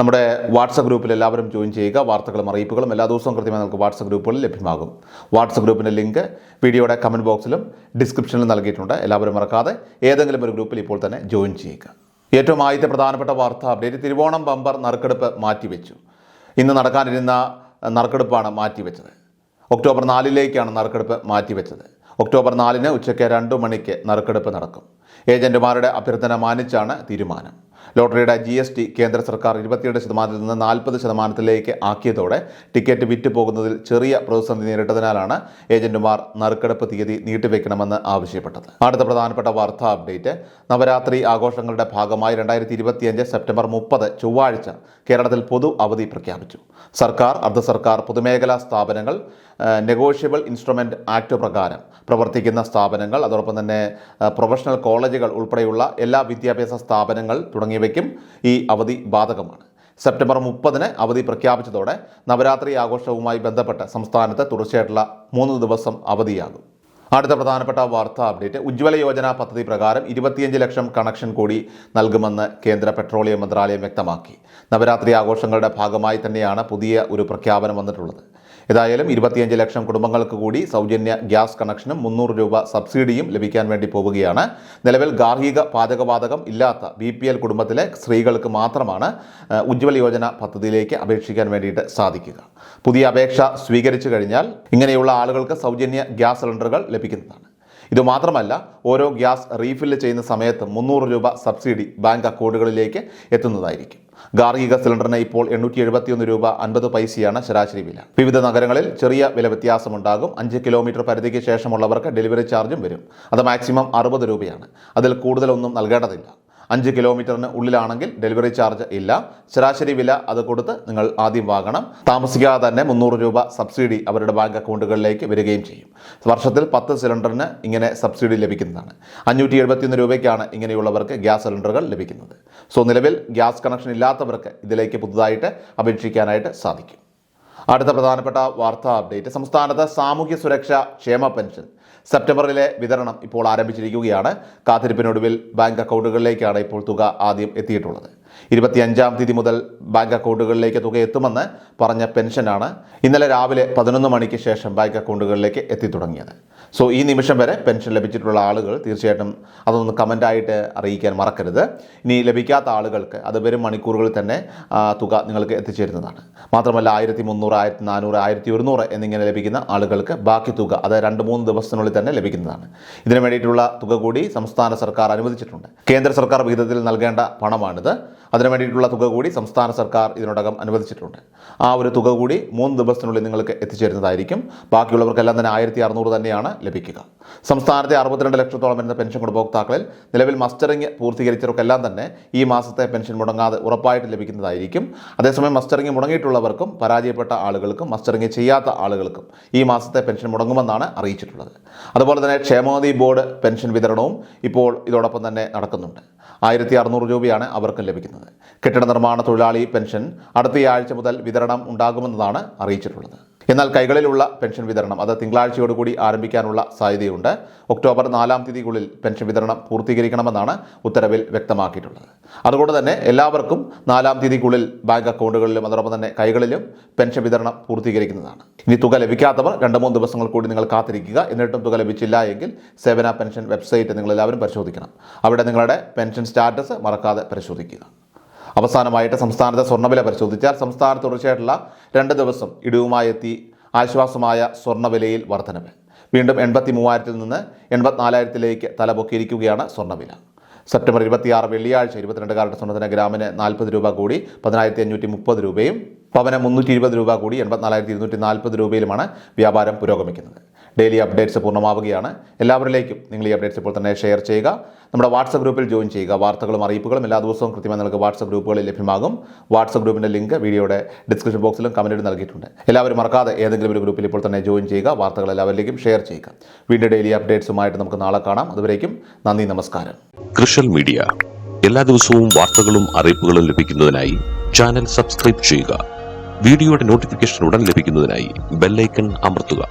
നമ്മുടെ വാട്സപ്പ് ഗ്രൂപ്പിൽ എല്ലാവരും ജോയിൻ ചെയ്യുക. വാർത്തകളും അറിയിപ്പുകളും എല്ലാ ദിവസവും കൃത്യമായി നമുക്ക് വാട്സപ്പ് ഗ്രൂപ്പുകളിൽ ലഭ്യമാകും. വാട്സപ്പ് ഗ്രൂപ്പിന്റെ ലിങ്ക് വീഡിയോയുടെ കമന്റ് ബോക്സിലും ഡിസ്ക്രിപ്ഷനിലും നൽകിയിട്ടുണ്ട്. എല്ലാവരും മറക്കാതെ ഏതെങ്കിലും ഒരു ഗ്രൂപ്പിൽ ഇപ്പോൾ തന്നെ ജോയിൻ ചെയ്യുക. ഏറ്റവും ആദ്യത്തെ പ്രധാനപ്പെട്ട വാർത്ത അപ്ഡേറ്റ് തിരുവോണം ബമ്പർ നറുക്കെടുപ്പ് മാറ്റിവെച്ചു. ഇന്ന് നടക്കാനിരുന്ന നറുക്കെടുപ്പാണ് മാറ്റിവെച്ചത്. ഒക്ടോബർ നാലിലേക്കാണ് നറുക്കെടുപ്പ് മാറ്റിവെച്ചത്. ഒക്ടോബർ നാലിന് ഉച്ചയ്ക്ക് രണ്ട് മണിക്ക് നറുക്കെടുപ്പ് നടക്കും. ഏജന്റുമാരുടെ അഭ്യർത്ഥന മാനിച്ചാണ് തീരുമാനം. ലോട്ടറിയുടെ ജി എസ് ടി കേന്ദ്ര സർക്കാർ ഇരുപത്തിയേഴ് ശതമാനത്തിൽ നിന്ന് നാൽപ്പത് ശതമാനത്തിലേക്ക് ആക്കിയതോടെ ടിക്കറ്റ് വിറ്റ് പോകുന്നതിൽ ചെറിയ പ്രതിസന്ധി നേരിട്ടതിനാലാണ് ഏജന്റുമാർ നറുക്കെടുപ്പ് തീയതി നീട്ടിവെക്കണമെന്ന് ആവശ്യപ്പെട്ടത്. അടുത്ത പ്രധാനപ്പെട്ട വാർത്താ അപ്ഡേറ്റ്. നവരാത്രി ആഘോഷങ്ങളുടെ ഭാഗമായി രണ്ടായിരത്തി ഇരുപത്തിയഞ്ച് സെപ്റ്റംബർ മുപ്പത് ചൊവ്വാഴ്ച കേരളത്തിൽ പൊതു അവധി പ്രഖ്യാപിച്ചു. സർക്കാർ അർദ്ധ സർക്കാർ പൊതുമേഖലാ സ്ഥാപനങ്ങൾ നെഗോഷ്യബിൾ ഇൻസ്ട്രുമെന്റ് ആക്ട് പ്രകാരം പ്രവർത്തിക്കുന്ന സ്ഥാപനങ്ങൾ അതോടൊപ്പം തന്നെ പ്രൊഫഷണൽ കോളേജുകൾ ഉൾപ്പെടെയുള്ള എല്ലാ വിദ്യാഭ്യാസ സ്ഥാപനങ്ങൾ തുടങ്ങിയവയ്ക്കും ഈ അവധി ബാധകമാണ്. സെപ്റ്റംബർ മുപ്പതിന് അവധി പ്രഖ്യാപിച്ചതോടെ നവരാത്രി ആഘോഷവുമായി ബന്ധപ്പെട്ട് സംസ്ഥാനത്ത് തുടർച്ചയായിട്ടുള്ള മൂന്ന് ദിവസം അവധിയാകും. അടുത്ത പ്രധാനപ്പെട്ട വാർത്താ അപ്ഡേറ്റ്. ഉജ്ജ്വല യോജന പദ്ധതി പ്രകാരം ഇരുപത്തിയഞ്ച് ലക്ഷം കണക്ഷൻ കൂടി നൽകുമെന്ന് കേന്ദ്ര പെട്രോളിയം മന്ത്രാലയം വ്യക്തമാക്കി. നവരാത്രി ആഘോഷങ്ങളുടെ ഭാഗമായി തന്നെയാണ് പുതിയ ഒരു പ്രഖ്യാപനം വന്നിട്ടുള്ളത്. ഏതായാലും ഇരുപത്തിയഞ്ച് ലക്ഷം കുടുംബങ്ങൾക്ക് കൂടി സൗജന്യ ഗ്യാസ് കണക്ഷനും മുന്നൂറ് രൂപ സബ്സിഡിയും ലഭിക്കാൻ വേണ്ടി പോവുകയാണ്. നിലവിൽ ഗാർഹിക പാചകവാതകം ഇല്ലാത്ത ബി പി എൽ കുടുംബത്തിലെ സ്ത്രീകൾക്ക് മാത്രമാണ് ഉജ്ജ്വല യോജന പദ്ധതിയിലേക്ക് അപേക്ഷിക്കാൻ വേണ്ടിയിട്ട് സാധിക്കുക. പുതിയ അപേക്ഷ സ്വീകരിച്ചു കഴിഞ്ഞാൽ ഇങ്ങനെയുള്ള ആളുകൾക്ക് സൗജന്യ ഗ്യാസ് സിലിണ്ടറുകൾ ലഭിക്കുന്നതാണ്. ഇതുമാത്രമല്ല ഓരോ ഗ്യാസ് റീഫില്ല് ചെയ്യുന്ന സമയത്ത് മുന്നൂറ് രൂപ സബ്സിഡി ബാങ്ക് അക്കൗണ്ടുകളിലേക്ക് എത്തുന്നതായിരിക്കും. ഗാർഹിക സിലിണ്ടറിന് ഇപ്പോൾ എണ്ണൂറ്റി എഴുപത്തിയൊന്ന് രൂപ അൻപത് പൈസയാണ് ശരാശരി വില. വിവിധ നഗരങ്ങളിൽ ചെറിയ വില വ്യത്യാസമുണ്ടാകും. അഞ്ച് കിലോമീറ്റർ പരിധിക്ക് ശേഷമുള്ളവർക്ക് ഡെലിവറി ചാർജും വരും. അത് മാക്സിമം അറുപത് രൂപയാണ്. അതിൽ കൂടുതലൊന്നും നൽകേണ്ടതില്ല. അഞ്ച് കിലോമീറ്ററിന് ഉള്ളിലാണെങ്കിൽ ഡെലിവറി ചാർജ് ഇല്ല. ശരാശരി വില അത് കൊടുത്ത് നിങ്ങൾ ആദ്യം വാങ്ങണം. താമസിക്കാതെ തന്നെ മുന്നൂറ് രൂപ സബ്സിഡി അവരുടെ ബാങ്ക് അക്കൗണ്ടുകളിലേക്ക് വരികയും ചെയ്യും. വർഷത്തിൽ പത്ത് സിലിണ്ടറിന് ഇങ്ങനെ സബ്സിഡി ലഭിക്കുന്നതാണ്. അഞ്ഞൂറ്റി എഴുപത്തിയൊന്ന് രൂപയ്ക്കാണ് ഇങ്ങനെയുള്ളവർക്ക് ഗ്യാസ് സിലിണ്ടറുകൾ ലഭിക്കുന്നത്. സോ നിലവിൽ ഗ്യാസ് കണക്ഷൻ ഇല്ലാത്തവർക്ക് ഇതിലേക്ക് പുതുതായിട്ട് അപേക്ഷിക്കാനായിട്ട് സാധിക്കും. അടുത്ത പ്രധാനപ്പെട്ട വാർത്താ അപ്ഡേറ്റ്. സംസ്ഥാനത്ത് സാമൂഹ്യ സുരക്ഷ ക്ഷേമ പെൻഷൻ. സെപ്റ്റംബറിലെ വിതരണം ഇപ്പോൾ ആരംഭിച്ചിരിക്കുകയാണ്. കാത്തിരിപ്പിനൊടുവിൽ ബാങ്ക് അക്കൗണ്ടുകളിലേക്കാണ് ഇപ്പോൾ തുക ആദ്യം എത്തിയിട്ടുള്ളത്. ഇരുപത്തിയഞ്ചാം തീയതി മുതൽ ബാങ്ക് അക്കൗണ്ടുകളിലേക്ക് തുക എത്തുമെന്ന് പറഞ്ഞ പെൻഷനാണ് ഇന്നലെ രാവിലെ പതിനൊന്ന് മണിക്ക് ശേഷം ബാങ്ക് അക്കൗണ്ടുകളിലേക്ക് എത്തിത്തുടങ്ങിയത് സോ ഈ നിമിഷം വരെ പെൻഷൻ ലഭിച്ചിട്ടുള്ള ആളുകൾ തീർച്ചയായിട്ടും അതൊന്ന് കമന്റായിട്ട് അറിയിക്കാൻ മറക്കരുത്. ഇനി ലഭിക്കാത്ത ആളുകൾക്ക് അത് വരും മണിക്കൂറുകളിൽ തന്നെ തുക നിങ്ങൾക്ക് എത്തിച്ചേരുന്നതാണ്. മാത്രമല്ല ആയിരത്തി മുന്നൂറ് ആയിരത്തി നാനൂറ് ആയിരത്തി ഒരുന്നൂറ് എന്നിങ്ങനെ ലഭിക്കുന്ന ആളുകൾക്ക് ബാക്കി തുക അത് രണ്ട് മൂന്ന് ദിവസത്തിനുള്ളിൽ തന്നെ ലഭിക്കുന്നതാണ്. ഇതിനു വേണ്ടിയിട്ടുള്ള തുക കൂടി സംസ്ഥാന സർക്കാർ അനുവദിച്ചിട്ടുണ്ട്. കേന്ദ്ര സർക്കാർ വിഹിതത്തിൽ നൽകേണ്ട പണമാണിത്. അതിനു വേണ്ടിയിട്ടുള്ള തുക കൂടി സംസ്ഥാന സർക്കാർ ഇതിനോടകം അനുവദിച്ചിട്ടുണ്ട്. ആ ഒരു തുക കൂടി മൂന്ന് ദിവസത്തിനുള്ളിൽ നിങ്ങൾക്ക് എത്തിച്ചേരുന്നതായിരിക്കും. ബാക്കിയുള്ളവർക്കെല്ലാം തന്നെ ആയിരത്തി അറുന്നൂറ് തന്നെയാണ് ലഭിക്കുക. സംസ്ഥാനത്തെ അറുപത്തിരണ്ട് ലക്ഷത്തോളം വരുന്ന പെൻഷൻ ഗുണഭോക്താക്കളിൽ നിലവിൽ മസ്റ്ററിംഗ് പൂർത്തീകരിച്ചവർക്കെല്ലാം തന്നെ ഈ മാസത്തെ പെൻഷൻ മുടങ്ങാതെ ഉറപ്പായിട്ട് ലഭിക്കുന്നതായിരിക്കും. അതേസമയം മസ്റ്ററിംഗ് മുടങ്ങിയിട്ടുള്ളവർക്കും പരാജയപ്പെട്ട ആളുകൾക്കും മസ്റ്ററിംഗ് ചെയ്യാത്ത ആളുകൾക്കും ഈ മാസത്തെ പെൻഷൻ മുടങ്ങുമെന്നാണ് അറിയിച്ചിട്ടുള്ളത്. അതുപോലെ തന്നെ ക്ഷേമനിധി ബോർഡ് പെൻഷൻ വിതരണവും ഇപ്പോൾ ഇതോടൊപ്പം തന്നെ നടക്കുന്നുണ്ട്. ആയിരത്തി അറുന്നൂറ് രൂപയാണ് അവർക്ക് ലഭിക്കുന്നത്. കെട്ടിട നിർമ്മാണ തൊഴിലാളി പെൻഷൻ അടുത്തയാഴ്ച മുതൽ വിതരണം ഉണ്ടാകുമെന്നതാണ് അറിയിച്ചിട്ടുള്ളത്. എന്നാൽ കൈകളിലുള്ള പെൻഷൻ വിതരണം അത് തിങ്കളാഴ്ചയോടുകൂടി ആരംഭിക്കാനുള്ള സാധ്യതയുണ്ട്. ഒക്ടോബർ നാലാം തീയതിക്കുള്ളിൽ പെൻഷൻ വിതരണം പൂർത്തീകരിക്കണമെന്നാണ് ഉത്തരവിൽ വ്യക്തമാക്കിയിട്ടുള്ളത്. അതുകൊണ്ട് തന്നെ എല്ലാവർക്കും നാലാം തീയതിക്കുള്ളിൽ ബാങ്ക് അക്കൗണ്ടുകളിലും അതോടൊപ്പം തന്നെ കൈകളിലും പെൻഷൻ വിതരണം പൂർത്തീകരിക്കുന്നതാണ്. ഇനി തുക ലഭിക്കാത്തവർ രണ്ട് മൂന്ന് ദിവസങ്ങൾ കൂടി നിങ്ങൾ കാത്തിരിക്കുക. എന്നിട്ടും തുക ലഭിച്ചില്ല എങ്കിൽ സേവന പെൻഷൻ വെബ്സൈറ്റ് നിങ്ങൾ എല്ലാവരും പരിശോധിക്കണം. അവിടെ നിങ്ങളുടെ പെൻഷൻ സ്റ്റാറ്റസ് മറക്കാതെ പരിശോധിക്കുക. അവസാനമായിട്ട് സംസ്ഥാനത്തെ സ്വർണവില പരിശോധിച്ചാൽ സംസ്ഥാനത്ത് തുടർച്ചയായിട്ടുള്ള രണ്ട് ദിവസം ഇടിവുമായി എത്തി ആശ്വാസമായ സ്വർണവിലയിൽ വർധനവ്. വീണ്ടും എൺപത്തി മൂവായിരത്തിൽ നിന്ന് എൺപത്തിനാലായിരത്തിലേക്ക് തലപൊക്കിയിരിക്കുകയാണ് സ്വർണവില. സെപ്റ്റംബർ ഇരുപത്തിയാറ് വെള്ളിയാഴ്ച ഇരുപത്തിരണ്ട് കാരറ്റ് സ്വർണത്തിന് ഗ്രാമിന് നാൽപ്പത് രൂപ കൂടി പതിനായിരത്തി അഞ്ഞൂറ്റി മുപ്പത് രൂപയും പവന് മുന്നൂറ്റി ഇരുപത് രൂപ കൂടി എൺപത്തിനാലായിരത്തി ഇരുന്നൂറ്റി നാൽപ്പത് രൂപയിലുമാണ് വ്യാപാരം പുരോഗമിക്കുന്നത്. ഡെയിലി അപ്ഡേറ്റ്സ് പൂർണമാവുകയാണ്. എല്ലാവരിലേക്കും നിങ്ങൾ ഈ അപ്ഡേറ്റ്സ് ഇപ്പോൾ തന്നെ ഷെയർ ചെയ്യുക. നമ്മുടെ വാട്സപ്പ് ഗ്രൂപ്പിൽ ജോയിൻ ചെയ്യുക. വാർത്തകളും അറിയിപ്പുകളും എല്ലാ ദിവസവും കൃത്യമായി നിങ്ങൾക്ക് വാട്സപ്പ് ഗ്രൂപ്പുകളിൽ ലഭ്യമാകും. വാട്സപ്പ് ഗ്രൂപ്പിന്റെ ലിങ്ക് വീഡിയോയുടെ ഡിസ്ക്രിപ്ഷൻ ബോക്സിലും കമന്റിൽ നൽകിയിട്ടുണ്ട്. എല്ലാവരും മറക്കാതെ ഏതെങ്കിലും ഒരു ഗ്രൂപ്പിൽ ഇപ്പോൾ തന്നെ ജോയിൻ ചെയ്യുക. വാർത്തകൾ എല്ലാവരിലേക്കും ഷെയർ ചെയ്യുക. വീണ്ടും ഡെയിലി അപ്ഡേറ്റ്സുമായിട്ട് നമുക്ക് നാളെ കാണാം. അതുവരേക്കും നന്ദി നമസ്കാരം. കൃഷൽ മീഡിയ. എല്ലാ ദിവസവും വാർത്തകളും അറിയിപ്പുകളും ലഭിക്കുന്നതിനായി ചാനൽ സബ്സ്ക്രൈബ് ചെയ്യുക. വീഡിയോയുടെ നോട്ടിഫിക്കേഷൻ ഉടൻ ലഭിക്കുന്നതിനായി ബെല്ലൈക്കൺ അമർത്തുക.